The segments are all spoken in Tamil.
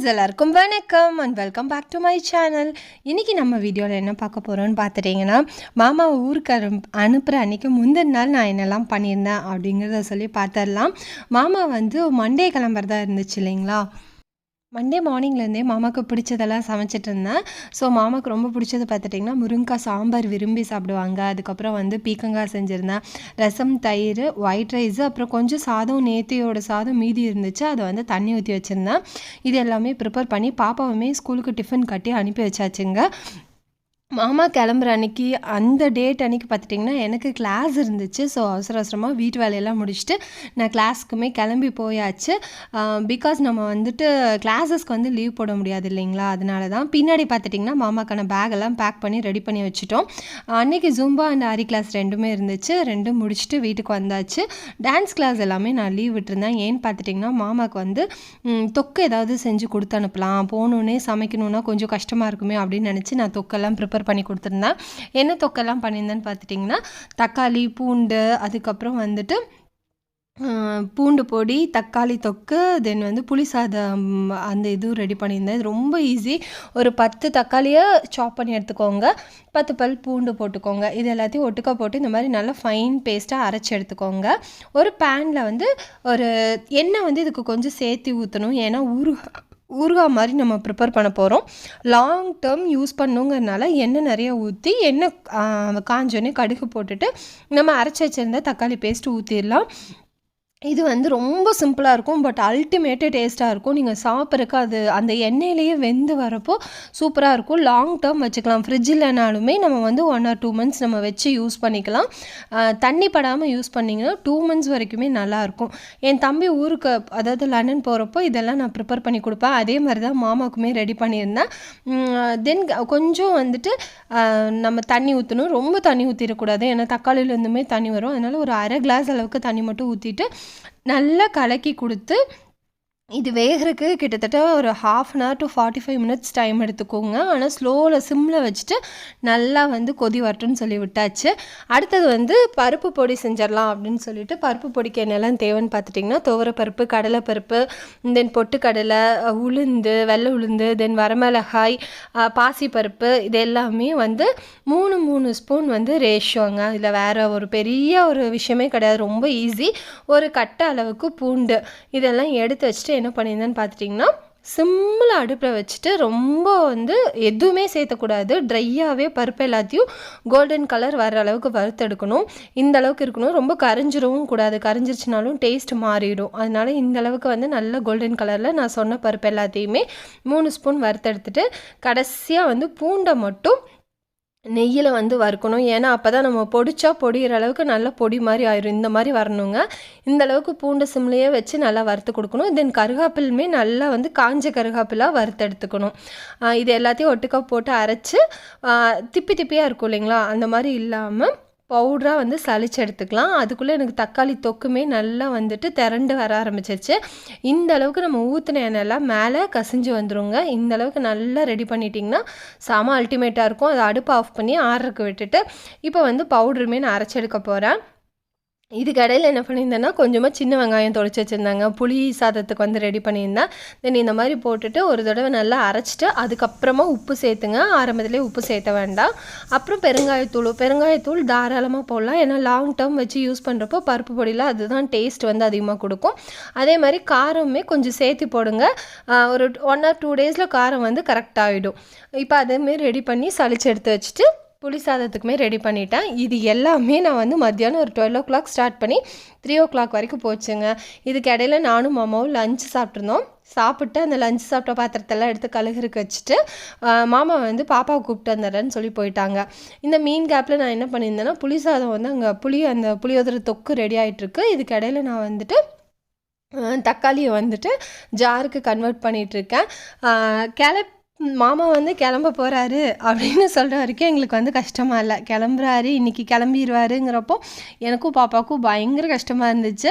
ஃப்ரெண்ட்ஸ் எல்லாருக்கும் வணக்கம் and welcome back to my channel இன்றைக்கி நம்ம வீடியோவில் என்ன பார்க்க போகிறோம்னு பார்த்துட்டிங்கன்னா மாமாவை ஊருக்கு அனுப்புகிற அன்றைக்கி முந்தின நாள் நான் என்னெல்லாம் பண்ணியிருந்தேன் அப்படிங்கிறத சொல்லி பார்த்துடலாம். மாமா வந்து மண்டே கிளம்புறதா இருந்துச்சு இல்லைங்களா? மண்டே மார்னிங்லேருந்தே மாமாவுக்கு பிடிச்சதெல்லாம் சமைச்சிட்டு இருந்தேன் ஸோ மாமாவுக்கு ரொம்ப பிடிச்சது பார்த்துட்டிங்கன்னா முருங்கைக்காய் சாம்பார் விரும்பி சாப்பிடுவாங்க. அதுக்கப்புறம் வந்து பீக்கங்காய் செஞ்சுருந்தேன். ரசம் தயிர் ஒயிட் ரைஸ் அப்புறம் கொஞ்சம் சாதம் நேத்தியோட சாதம் மீதி இருந்துச்சு. அதை வந்து தண்ணி ஊற்றி வச்சுருந்தேன். இது எல்லாமே ப்ரிப்பேர் பண்ணி பாப்பாவுமே ஸ்கூலுக்கு டிஃபன் கட்டி அனுப்பி வச்சாச்சுங்க. மாமா கிளம்புற அன்னைக்கு அந்த டேட் அன்னைக்கு பார்த்துட்டிங்கன்னா எனக்கு கிளாஸ் இருந்துச்சு. ஸோ அவசர அவசரமாக வீட்டு வேலையெல்லாம் முடிச்சுட்டு நான் கிளாஸ்க்குமே கிளம்பி போயாச்சு. பிகாஸ் நம்ம வந்துட்டு கிளாஸஸ்க்கு வந்து லீவ் போட முடியாது இல்லைங்களா? அதனால தான் பின்னாடி பார்த்துட்டிங்கன்னா மாமாக்கான பேக் எல்லாம் பேக் பண்ணி ரெடி பண்ணி வச்சுட்டோம். அன்றைக்கி ஜூம்பா அண்ட் ஆரி கிளாஸ் ரெண்டுமே இருந்துச்சு. ரெண்டும் முடிச்சுட்டு வீட்டுக்கு வந்தாச்சு. டான்ஸ் கிளாஸ் எல்லாமே நான் லீவ் விட்டுருந்தேன். ஏன்னு பார்த்துட்டிங்கன்னா மாமாவுக்கு வந்து தொக்கு ஏதாவது செஞ்சு கொடுத்து அனுப்பலாம். போகணுன்னே சமைக்கணுன்னா கொஞ்சம் கஷ்டமாக இருக்குமே அப்படின்னு நினச்சி நான் தொக்கெல்லாம் ப்ரிப்பேர் பண்ணி கொடுத்துருந்தேன். என்ன தொக்கெல்லாம் பண்ணியிருந்தேன்னு பார்த்துட்டிங்கன்னா தக்காளி பூண்டு அதுக்கப்புறம் வந்துட்டு பூண்டு பொடி தக்காளி தொக்கு தென் வந்து புளி சாதம் அந்த இதுவும் ரெடி பண்ணியிருந்தேன். இது ரொம்ப ஈஸி ஒரு பத்து தக்காளியை சாப் பண்ணி எடுத்துக்கோங்க. பத்து பல் பூண்டு போட்டுக்கோங்க. இது எல்லாத்தையும் ஒட்டுக்கா போட்டு இந்த மாதிரி நல்லா ஃபைன் பேஸ்ட்டாக அரைச்சி எடுத்துக்கோங்க. ஒரு பேனில் வந்து ஒரு எண்ணெய் வந்து இதுக்கு கொஞ்சம் சேர்த்து ஊற்றணும் ஏன்னா ஊறு ஊறுகாய் மாதிரி நம்ம ப்ரிப்பேர் பண்ண போகிறோம் லாங் டேர்ம் யூஸ் பண்ணுங்கிறனால எண்ணெய் நிறைய ஊற்றி எண்ணெய் காஞ்சோடனே கடுகு போட்டுட்டு நம்ம அரைச்சி வச்சுருந்த தக்காளி பேஸ்ட்டு ஊற்றிடலாம் இது வந்து ரொம்ப சிம்பிளாக இருக்கும் பட் அல்டிமேட்டு டேஸ்ட்டாக இருக்கும். நீங்கள் சாப்பிட்றக்கு அது அந்த எண்ணெயிலேயே வெந்து வரப்போ சூப்பராக இருக்கும். லாங் டேர்ம் வச்சுக்கலாம். ஃப்ரிட்ஜ் இல்லைனாலுமே நம்ம வந்து ஒன் ஆர் டூ மந்த்ஸ் நம்ம வச்சு யூஸ் பண்ணிக்கலாம். தண்ணி படாமல் யூஸ் பண்ணிங்கன்னா டூ மந்த்ஸ் வரைக்குமே நல்லாயிருக்கும் என் தம்பி ஊருக்கு அதாவது லண்டன் போகிறப்போ இதெல்லாம் நான் ப்ரிப்பேர் பண்ணி கொடுப்பேன். அதே மாதிரி தான் மாமாவுக்குமே ரெடி பண்ணியிருந்தேன். தென் கொஞ்சம் வந்துட்டு நம்ம தண்ணி ஊற்றணும் ரொம்ப தண்ணி ஊற்றிடக்கூடாது ஏன்னா தக்காளியிலேருந்துமே தண்ணி வரும். அதனால் ஒரு அரை கிளாஸ் அளவுக்கு தண்ணி மட்டும் ஊற்றிட்டு நல்லா கலக்கி கொடுத்து இது வேகிறதுக்கு கிட்டத்தட்ட ஒரு half an hour to forty five minutes time எடுத்துக்கோங்க. ஆனால் ஸ்லோவில் சிம்மில் வச்சுட்டு நல்லா வந்து கொதி வரட்டும்னு சொல்லி விட்டாச்சு. அடுத்தது வந்து பருப்பு பொடி செஞ்சிடலாம் அப்படின்னு சொல்லிட்டு பருப்பு பொடிக்கு என்னெல்லாம் தேவைன்னு பார்த்துட்டிங்கன்னா துவரப்பருப்பு கடலைப்பருப்பு தென் பொட்டுக்கடலை உளுந்து வெள்ளை உளுந்து தென் வரமிளகாய் பாசிப்பருப்பு இது எல்லாமே வந்து மூணு மூணு ஸ்பூன் வந்து ரேஷோங்க. இதில் வேறு ஒரு பெரிய ஒரு விஷயமே கிடையாது. ரொம்ப ஈஸி ஒரு கட்டை அளவுக்கு பூண்டு இதெல்லாம் எடுத்து வச்சுட்டு என்ன பண்ணியிருந்தேன்னு பார்த்துட்டிங்கன்னா சிம்மில் அடுப்பில் வச்சுட்டு ரொம்ப வந்து எதுவுமே சேர்த்தக்கூடாது. ட்ரையாகவே பருப்பு எல்லாத்தையும் கோல்டன் கலர் வர அளவுக்கு வறுத்தெடுக்கணும். இந்த அளவுக்கு இருக்கணும். ரொம்ப கரைஞ்சிரவும் கூடாது. கரைஞ்சிருச்சுனாலும் டேஸ்ட் மாறிடும். அதனால இந்த அளவுக்கு வந்து நல்ல கோல்டன் கலரில் நான் சொன்ன பருப்பு எல்லாத்தையுமே மூணு ஸ்பூன் வறுத்தெடுத்துட்டு கடைசியாக வந்து பூண்டை மட்டும் நெய்யில் வந்து வறுக்கணும். ஏன்னா அப்போ தான் நம்ம பொடிச்சா பொடிகிற அளவுக்கு நல்லா பொடி மாதிரி ஆயிரும். இந்த மாதிரி வரணுங்க. இந்த அளவுக்கு பூண்டு சிம்லையே வச்சு நல்லா வறுத்து கொடுக்கணும். தென் கருகாப்பிலுமே நல்லா வந்து காஞ்ச கருகாப்பிலாக வறுத்து எடுத்துக்கணும். இது எல்லாத்தையும் ஒட்டுக்கா போட்டு அரைச்சி திப்பி திப்பியாக இருக்கும் இல்லைங்களா? அந்த மாதிரி இல்லாமல் பவுடராக வந்து சளிச்சு எடுத்துக்கலாம். அதுக்குள்ளே எனக்கு தக்காளி தொக்குமே நல்லா வந்துட்டு திரண்டு வர ஆரம்பிச்சிருச்சு. இந்த அளவுக்கு நம்ம ஊற்றின எண்ணெய்லாம் மேலே கசிஞ்சு வந்துருங்க. இந்த அளவுக்கு நல்லா ரெடி பண்ணிட்டிங்கன்னா செம அல்டிமேட்டாக இருக்கும். அதை அடுப்பு ஆஃப் பண்ணி ஆறுறக்கு விட்டுட்டு இப்போ வந்து பவுடருமே நான் அரைச்சி எடுக்க போகிறேன் இதுக்கு இடையில் என்ன பண்ணியிருந்தேன்னா கொஞ்சமாக சின்ன வெங்காயம் தொலைச்சி வச்சுருந்தாங்க. புளி சாதத்துக்கு வந்து ரெடி பண்ணியிருந்தேன் தென் இந்த மாதிரி போட்டுட்டு ஒரு தடவை நல்லா அரைச்சிட்டு அதுக்கப்புறமா உப்பு சேர்த்துங்க. ஆரம்பத்துலேயே உப்பு சேர்த்த வேண்டாம். அப்புறம் பெருங்காயத்தூள். பெருங்காயத்தூள் தாராளமாக போடலாம். ஏன்னா லாங் டேர்ம் வச்சு யூஸ் பண்ணுறப்போ பருப்பு பொடியில் அதுதான் டேஸ்ட் வந்து அதிகமாக கொடுக்கும். அதே மாதிரி காரமே கொஞ்சம் சேர்த்து போடுங்க. ஒரு ஒன் ஆர் டூ டேஸில் காரம் வந்து கரெக்டாகிடும் இப்போ அதேமாரி ரெடி பண்ணி சளிச்சு எடுத்து வச்சுட்டு புளி சாதத்துக்குமே ரெடி பண்ணிட்டேன். இது எல்லாமே நான் வந்து மத்தியானம் ஒரு டுவெல் ஓ கிளாக் ஸ்டார்ட் பண்ணி த்ரீ ஓ கிளாக் வரைக்கும் போச்சுங்க. இதுக்கு இடையில நானும் மாமாவும் லஞ்ச் சாப்பிட்ருந்தோம் சாப்பிட்டு அந்த லஞ்ச் சாப்பிட்ட பாத்திரத்தெல்லாம் எடுத்து கழுகுறக்கு வச்சுட்டு மாமா வந்து பாப்பாவை கூப்பிட்டு வந்துடுறேன்னு சொல்லி போயிட்டாங்க. இந்த மீன் கேப்பில் நான் என்ன பண்ணியிருந்தேன்னா புளி சாதம் வந்து அங்கே புளி அந்த புளியோதரை தொக்கு ரெடி ஆகிட்டுருக்கு இதுக்கு இடையில நான் வந்துட்டு தக்காளியை வந்துட்டு ஜாருக்கு கன்வெர்ட் பண்ணிகிட்ருக்கேன் கிளப் மாமா வந்து கிளம்ப போகிறாரு அப்படின்னு சொல்கிற வரைக்கும் எங்களுக்கு வந்து கஷ்டமாக இல்லை. கிளம்புறாரு இன்றைக்கி கிளம்பிடுவாருங்கிறப்போ எனக்கும் பாப்பாவுக்கும் பயங்கர கஷ்டமாக இருந்துச்சு.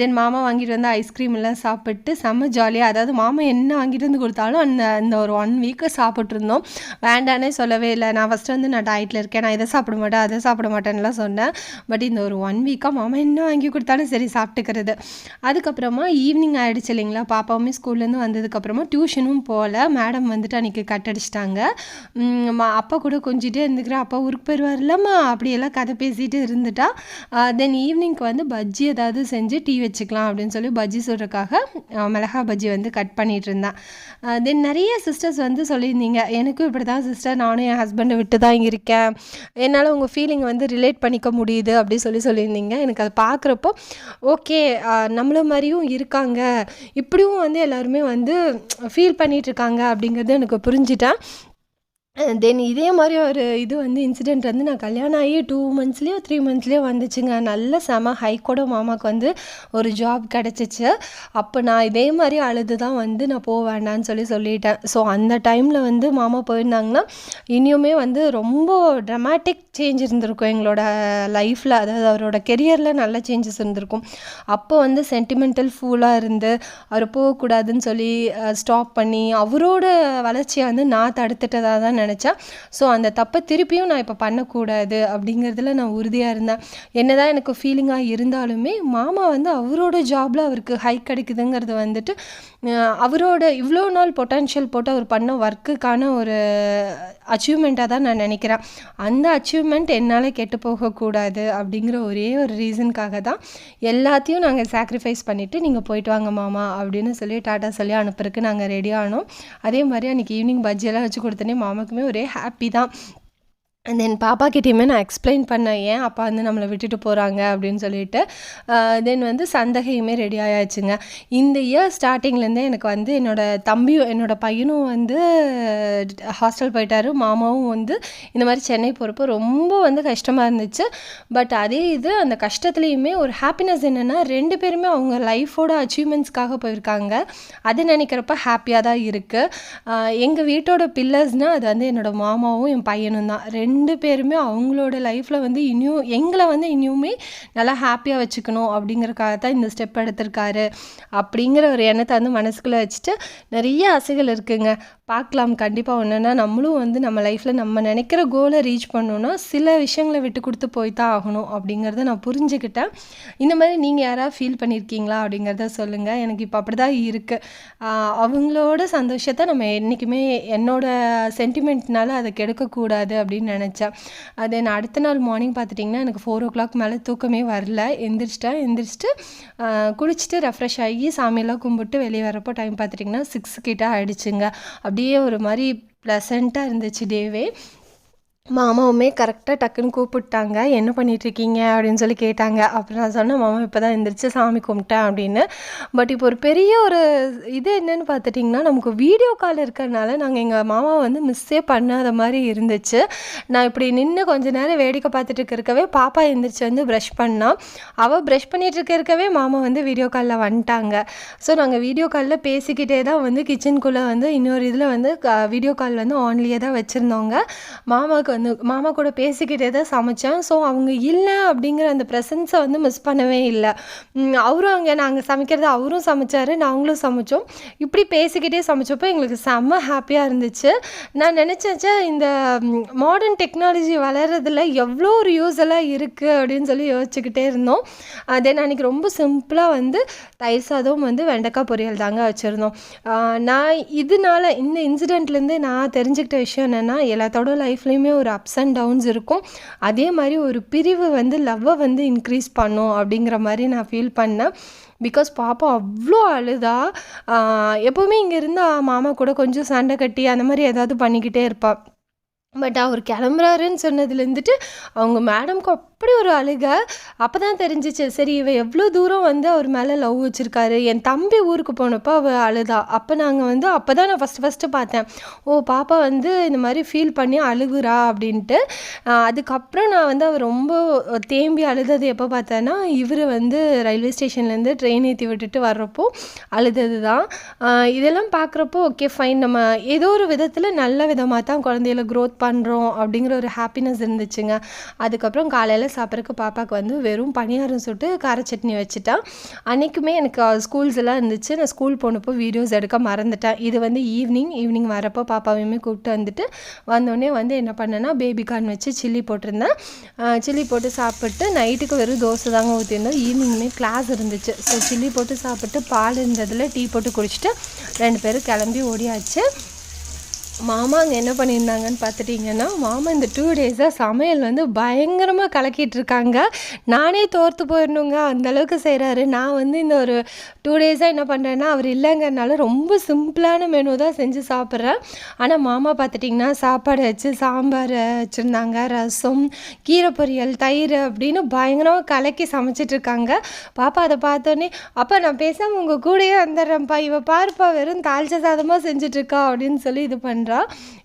தென் மாமா வாங்கிட்டு வந்து ஐஸ்கிரீம் எல்லாம் சாப்பிட்டு செம்ம ஜாலியாக அதாவது மாமா என்ன வாங்கிட்டு வந்து கொடுத்தாலும் அந்த அந்த ஒரு ஒன் வீக்கு சாப்பிட்ருந்தோம் வேண்டானே சொல்லவே இல்லை. நான் ஃபஸ்ட்டு வந்து நான் டயட்டில் இருக்கேன் நான் இதை சாப்பிட மாட்டேன் அதை சாப்பிட மாட்டேன்லாம் சொன்னேன். பட் இந்த ஒரு ஒன் வீக்காக மாமா என்ன வாங்கி கொடுத்தாலும் சரி சாப்பிட்டுக்கிறது. அதுக்கப்புறமா ஈவினிங் ஆகிடுச்சு இல்லைங்களா? பாப்பாவுமே ஸ்கூல்லேருந்து வந்ததுக்கப்புறமா டியூஷனும் போகல மேடம் வந்துட்டு அன்னைக்கு அன்றைக்கி கட் அப்பா கூட கொஞ்சிட்டே இருந்துக்கிறேன் அப்பா ஊருக்கு போயிடுவார்லம்மா அப்படியெல்லாம் கதை பேசிகிட்டு இருந்துட்டா. தென் ஈவினிங்க்கு வந்து பஜ்ஜி ஏதாவது செஞ்சு டீ வச்சுக்கலாம் அப்படின்னு சொல்லி பஜ்ஜி சொல்கிறதுக்காக மிளகா பஜ்ஜி வந்து கட் பண்ணிகிட்டு இருந்தேன் தென் நிறைய சிஸ்டர்ஸ் வந்து சொல்லியிருந்தீங்க. எனக்கும் இப்படி தான் சிஸ்டர் நானும் என் ஹஸ்பண்டை விட்டு தான் இருக்கேன். என்னால் உங்கள் ஃபீலிங் வந்து ரிலேட் பண்ணிக்க முடியுது அப்படி சொல்லி சொல்லியிருந்தீங்க. எனக்கு அதை பார்க்குறப்போ ஓகே நம்மள மாதிரியும் இருக்காங்க. இப்படியும் வந்து எல்லாருமே வந்து ஃபீல் பண்ணிகிட்ருக்காங்க அப்படிங்கிறது எனக்கு புரிஞ்சிட்டேன் தென் இதே மாதிரி ஒரு இது வந்து இன்சிடெண்ட் வந்து நான் கல்யாணம் ஆகி டூ மந்த்ஸ்லேயோ த்ரீ மந்த்ஸ்லேயோ வந்துச்சுங்க. நல்ல செம ஹைக்கோட மாமாவுக்கு வந்து ஒரு ஜாப் கிடச்சிச்சு. அப்போ நான் இதே மாதிரி அழுது தான் வந்து நான் போக வேண்டான்னு சொல்லி சொல்லிட்டேன். ஸோ அந்த டைமில் வந்து மாமா போயிருந்தாங்கன்னா இனியுமே வந்து ரொம்ப ட்ரமாட்டிக் சேஞ்ச் இருந்திருக்கும் எங்களோட லைஃப்பில் அதாவது அவரோட கெரியரில் நல்ல சேஞ்சஸ் இருந்திருக்கும். அப்போ வந்து சென்டிமெண்டல் ஃபூலாக இருந்து அவர் போகக்கூடாதுன்னு சொல்லி ஸ்டாப் பண்ணி அவரோட வளர்ச்சியை வந்து நான் தடுத்துட்டதாக தான் நினச்சேன் ஸோ அந்த தப்பை திருப்பியும் நான் இப்போ பண்ணக்கூடாது அப்படிங்கிறதுல நான் உறுதியாக இருந்தேன். என்ன தான் எனக்கு ஃபீலிங்காக இருந்தாலுமே மாமா வந்து அவரோட ஜாபில் அவருக்கு ஹைக் கிடைக்குதுங்கிறது வந்துட்டு அவரோட இவ்வளோ நாள் பொட்டன்ஷியல் போட்டு அவர் பண்ண ஒர்க்குக்கான ஒரு அச்சீவ்மெண்ட்டாக தான் நான் நினைக்கிறேன். அந்த அச்சீவ்மெண்ட் என்னால் கெட்டு போகக்கூடாது அப்படிங்கிற ஒரே ஒரு ரீசனுக்காக தான் எல்லாத்தையும் நாங்கள் சாக்ரிஃபைஸ் பண்ணிவிட்டு நீங்கள் போயிட்டு வாங்க மாமா அப்படின்னு சொல்லி டாட்டா சொல்லி அனுப்புறதுக்கு நாங்கள் ரெடி ஆனோம். அதே மாதிரி அன்றைக்கி ஈவினிங் பஜ்ஜியெல்லாம் வச்சு கொடுத்தோன்னே மாமாக்குமே ஒரே ஹாப்பி தான். அண்ட் தென் பாப்பா கிட்டேயுமே நான் எக்ஸ்பிளைன் பண்ணேன் ஏன் அப்பா வந்து நம்மளை விட்டுட்டு போகிறாங்க அப்படின்னு சொல்லிட்டு. தென் வந்து சந்தகையுமே ரெடி ஆயாச்சுங்க. இந்த இயர் ஸ்டார்டிங்லேருந்தே எனக்கு வந்து என்னோடய தம்பியும் என்னோடய பையனும் வந்து ஹாஸ்டல் போயிட்டாரு. மாமாவும் வந்து இந்த மாதிரி சென்னை போகிறப்போ ரொம்ப வந்து கஷ்டமாக இருந்துச்சு. பட் அதே இது அந்த கஷ்டத்துலேயுமே ஒரு ஹாப்பினஸ் என்னென்னா ரெண்டு பேருமே அவங்க லைஃபோட அச்சீவ்மெண்ட்ஸ்க்காக போயிருக்காங்க. அது நினைக்கிறப்ப ஹாப்பியாக தான் இருக்குது எங்கள் வீட்டோட பில்லர்ஸ்னால் அது வந்து என்னோடய மாமாவும் என் பையனும் தான். ரெண்டு ரெண்டு பேருமே அவங்களோட லைஃப்பில் வந்து இனியும் எங்களை வந்து இனியுமே நல்லா ஹாப்பியாக வச்சுக்கணும் அப்படிங்கிறக்காக தான் இந்த ஸ்டெப் எடுத்திருக்காரு. அப்படிங்கிற ஒரு எண்ணத்தை வந்து மனசுக்குள்ளே வச்சுட்டு நிறைய ஆசைகள் இருக்குங்க. பார்க்கலாம். கண்டிப்பாக ஒன்றுனா நம்மளும் வந்து நம்ம லைஃப்பில் நம்ம நினைக்கிற கோலை ரீச் பண்ணணுன்னா சில விஷயங்களை விட்டு கொடுத்து போய் தான் ஆகணும் அப்படிங்கிறத நான் புரிஞ்சுக்கிட்டேன். இந்த மாதிரி நீங்கள் யாராவது ஃபீல் பண்ணியிருக்கீங்களா அப்படிங்கிறத சொல்லுங்கள் எனக்கு இப்போ அப்படி தான் இருக்குது அவங்களோட சந்தோஷத்தை நம்ம என்றைக்குமே என்னோடய சென்டிமெண்ட்னால அதை கெடுக்கக்கூடாது அப்படின்னு நினச்சேன். அது நான் அடுத்த நாள் மார்னிங் பார்த்துட்டிங்கன்னா எனக்கு ஃபோர் ஓ கிளாக் மேலே தூக்கமே வரல. எந்திரிச்சிட்டேன். எந்திரிச்சிட்டு குளிச்சுட்டு ரெஃப்ரெஷ் ஆகி சாமியெல்லாம் கும்பிட்டு வெளியே வரப்போ டைம் பார்த்துட்டிங்கன்னா சிக்ஸ் கிட்ட ஆகிடுச்சுங்க அப்படியே ஒரு மாதிரி ப்ளசண்ட்டாக இருந்துச்சு டேவே. மாமாவுமே கரெக்டாக டக்குன்னு கூப்பிட்டாங்க. என்ன பண்ணிகிட்ருக்கீங்க அப்படின்னு சொல்லி கேட்டாங்க. அப்புறம் நான் சொன்னேன் மாமா இப்போ தான் எந்திரிச்சு சாமி கும்பிட்டேன் அப்படின்னு. பட் இப்போ ஒரு பெரிய ஒரு இது என்னென்னு பார்த்துட்டிங்கன்னா நமக்கு வீடியோ கால் இருக்கிறனால நாங்கள் எங்கள் மாமாவை வந்து மிஸ்ஸே பண்ணாத மாதிரி இருந்துச்சு. நான் இப்படி நின்று கொஞ்ச நேரம் வேடிக்கை பார்த்துட்டு இருக்கவே பாப்பா எந்திரிச்சு வந்து ப்ரஷ் பண்ணால் அவள் ப்ரஷ் பண்ணிகிட்டு இருக்கவே மாமா வந்து வீடியோ காலில் வந்துட்டாங்க. ஸோ நாங்கள் வீடியோ காலில் பேசிக்கிட்டே தான் வந்து கிச்சனுக்குள்ளே வந்து இன்னொரு இதில் வந்து வீடியோ கால் வந்து ஆன்லேயே தான் வச்சுருந்தோங்க. மாமாவுக்கு வந்து மாமா கூட பேசிக்கிட்டே தான் சமைச்சேன். ஸோ அவங்க இல்லை அப்படிங்கிற அந்த ப்ரெசன்ஸை வந்து மிஸ் பண்ணவே இல்லை. அவரும் அங்கே நாங்கள் சமைக்கிறத அவரும் சமைச்சார் நாங்களும் சமைச்சோம். இப்படி பேசிக்கிட்டே சமைச்சப்போ எங்களுக்கு செம்ம ஹாப்பியாக இருந்துச்சு. நான் நினச்சேன் இந்த மாடர்ன் டெக்னாலஜி வளர்கிறதுல எவ்வளோ ஒரு யூஸ் எல்லாம் இருக்குது அப்படின்னு சொல்லி யோசிச்சுக்கிட்டே இருந்தோம். தென் அன்றைக்கி ரொம்ப சிம்பிளாக வந்து தயிர் சாதம் வந்து வெண்டைக்காய் பொரியல் தாங்க வச்சுருந்தோம். நான் இதனால இந்த இன்சிடெண்ட்லேருந்து நான் தெரிஞ்சுக்கிட்ட விஷயம் என்னென்னா எல்லாத்தோட லைஃப்லேயுமே ஒரு அப்ஸ் அண்ட் டவுன்ஸ் இருக்கும். அதே மாதிரி ஒரு பிரிவு வந்து லவ்வை வந்து இன்க்ரீஸ் பண்ணும் அப்படிங்கிற மாதிரி நான் ஃபீல் பண்ணேன். பிகாஸ் பாப்பா அவ்வளோ அழுதா எப்போவுமே இங்கே இருந்தால் மாமா கூட கொஞ்சம் சண்டை கட்டி அந்த மாதிரி ஏதாவது பண்ணிக்கிட்டே இருப்பாள் பட் அவர் கிளம்புறாருன்னு சொன்னதுலேருந்துட்டு அவங்க மேடம்க்கு அப்படி ஒரு அழுக அப்போ தான் தெரிஞ்சிச்சு. சரி இவள் எவ்வளோ தூரம் வந்து அவர் மேலே லவ் வச்சுருக்காரு? என் தம்பி ஊருக்கு போனப்போ அவள் அழுதா. அப்போ நாங்கள் வந்து அப்போ தான் நான் ஃபஸ்ட்டு ஃபஸ்ட்டு பார்த்தேன். ஓ பாப்பா வந்து இந்த மாதிரி ஃபீல் பண்ணி அழுகுறா அப்படின்ட்டு. அதுக்கப்புறம் நான் வந்து அவர் ரொம்ப தேம்பி அழுதது எப்போ பார்த்தேன்னா இவர் வந்து ரயில்வே ஸ்டேஷன்லேருந்து ட்ரெயின் ஏற்றி விட்டுட்டு வர்றப்போ அழுதது தான் இதெல்லாம் பார்க்குறப்போ ஓகே ஃபைன் நம்ம ஏதோ ஒரு விதத்தில் நல்ல விதமாக தான் குழந்தையில க்ரோத் பண்ணுறோம் அப்படிங்கிற ஒரு ஹாப்பினஸ் இருந்துச்சுங்க. அதுக்கப்புறம் காலையில் சாப்பிட்றதுக்கு பாப்பாவுக்கு வந்து வெறும் பணியாரம் சுட்டு கார சட்னி வச்சுட்டா. அன்றைக்குமே எனக்கு ஸ்கூல்ஸ் எல்லாம் இருந்துச்சு. நான் ஸ்கூல் போனப்போ வீடியோஸ் எடுக்க மறந்துட்டேன். இது வந்து ஈவினிங் ஈவினிங் வரப்போ பாப்பாவையுமே கூப்பிட்டு வந்துட்டு வந்தோடனே வந்து என்ன பண்ணேன்னா பேபி கார்ன் வச்சு சில்லி போட்டிருந்தேன். சில்லி போட்டு சாப்பிட்டு நைட்டுக்கு வெறும் தோசை தாங்க ஊற்றிருந்தோம் ஈவினிங்குமே கிளாஸ் இருந்துச்சு. ஸோ சில்லி போட்டு சாப்பிட்டு பால் இருந்ததில் டீ போட்டு குடிச்சிட்டு ரெண்டு பேரும் கிளம்பி ஓடியாச்சு. மாமா அங்கே என்ன பண்ணியிருந்தாங்கன்னு பார்த்துட்டிங்கன்னா மாமா இந்த டூ டேஸாக சமையல் வந்து பயங்கரமாக கலக்கிட்டு இருக்காங்க நானே தோர்த்து போயிடணுங்க. அந்தளவுக்கு செய்கிறாரு நான் வந்து இந்த ஒரு டூ டேஸாக என்ன பண்ணுறேன்னா அவர் இல்லைங்கிறனால ரொம்ப சிம்பிளான மெனு தான் செஞ்சு சாப்பிட்றேன். ஆனால் மாமா பார்த்துட்டிங்கன்னா சாப்பாடு வச்சு சாம்பார் வச்சுருந்தாங்க. ரசம் கீரை பொரியல் தயிர் அப்படின்னு பயங்கரமாக கலக்கி சமைச்சிட்டு இருக்காங்க பாப்பா அதை பார்த்தோன்னே அப்பா நான் பேசாமல் உங்கள் கூடயே வந்துடுறேன்ப்பா. இவ பாருப்பா வெறும் தாழ்ச்ச சாதமாக செஞ்சுட்ருக்கா. அப்படின்னு சொல்லி இது பண்ணுறா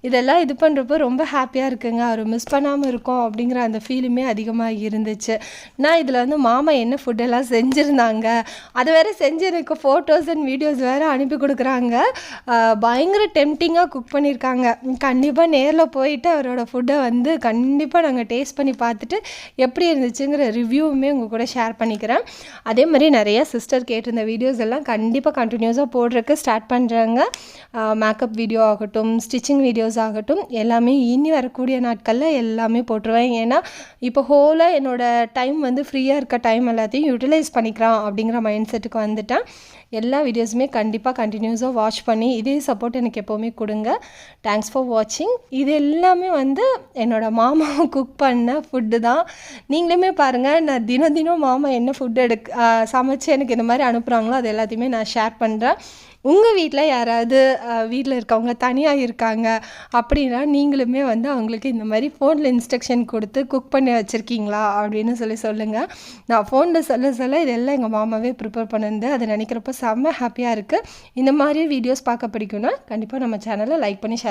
இதெல்லாம் இது பண்ணுறப்போ ரொம்ப ஹாப்பியாக இருக்குங்க. அவர் மிஸ் பண்ணாமல் இருக்கோம் அப்படிங்கிற அந்த ஃபீலுமே அதிகமாக இருந்துச்சு. நான் இதில் வந்து மாமா என்ன ஃபுட்டெல்லாம் செஞ்சுருந்தாங்க? அதை வேறு செஞ்சு எனக்கு ஃபோட்டோஸ் அண்ட் வீடியோஸ் வேறு அனுப்பி கொடுக்குறாங்க. பயங்கர டெம்டிங்காக குக் பண்ணியிருக்காங்க கண்டிப்பாக நேரில் போயிட்டு அவரோட ஃபுட்டை வந்து கண்டிப்பாக நாங்கள் டேஸ்ட் பண்ணி பார்த்துட்டு எப்படி இருந்துச்சுங்கிற ரிவ்யூவுமே உங்கள் கூட ஷேர் பண்ணிக்கிறேன். அதே மாதிரி நிறைய சிஸ்டர் கேட்டிருந்த வீடியோஸ் எல்லாம் கண்டிப்பாக கண்டினியூஸாக போடுறதுக்கு ஸ்டார்ட் பண்ணுறாங்க மேக்கப் வீடியோ ஆகட்டும் ஸ்டிச்சிங் வீடியோஸ் ஆகட்டும் எல்லாமே இனி வரக்கூடிய நாட்களில் எல்லாமே போட்டுருவேன். ஏன்னா இப்போ ஹோலாக என்னோடய டைம் வந்து ஃப்ரீயாக இருக்க டைம் எல்லாத்தையும் யூட்டிலைஸ் பண்ணிக்கிறான் அப்படிங்கிற மைண்ட் செட்டுக்கு வந்துட்டேன். எல்லா வீடியோஸுமே கண்டிப்பாக கண்டினியூஸாக வாட்ச் பண்ணி இதே சப்போர்ட் எனக்கு எப்போவுமே கொடுங்க. தேங்க்ஸ் ஃபார் வாட்சிங் இது எல்லாமே வந்து என்னோடய மாமா குக் பண்ண ஃபுட்டு தான். நீங்களுமே பாருங்கள் நான் தினம் தினம் மாமா என்ன ஃபுட் எடுக்க சமைச்சு எனக்கு இந்த மாதிரி அனுப்புகிறாங்களோ அது எல்லாத்தையுமே நான் ஷேர் பண்ணுறேன் உங்கள் வீட்டில் யாராவது வீட்டில் இருக்கவங்க தனியாக இருக்காங்க அப்படின்னா நீங்களுமே வந்து அவங்களுக்கு இந்த மாதிரி ஃபோனில் இன்ஸ்ட்ரக்ஷன் கொடுத்து குக் பண்ணி வச்சுருக்கீங்களா அப்படின்னு சொல்லி சொல்லுங்கள் நான் ஃபோனில் சொல்ல சொல்ல இதெல்லாம் எங்கள் மாமாவே ப்ரிப்பேர் பண்ணிருந்து அதை நினைக்கிறப்ப செம்ம ஹாப்பியாக இருக்குது இந்த மாதிரி வீடியோஸ் பார்க்க பிடிக்கும்னா கண்டிப்பாக நம்ம சேனலை லைக் பண்ணி ஷேர்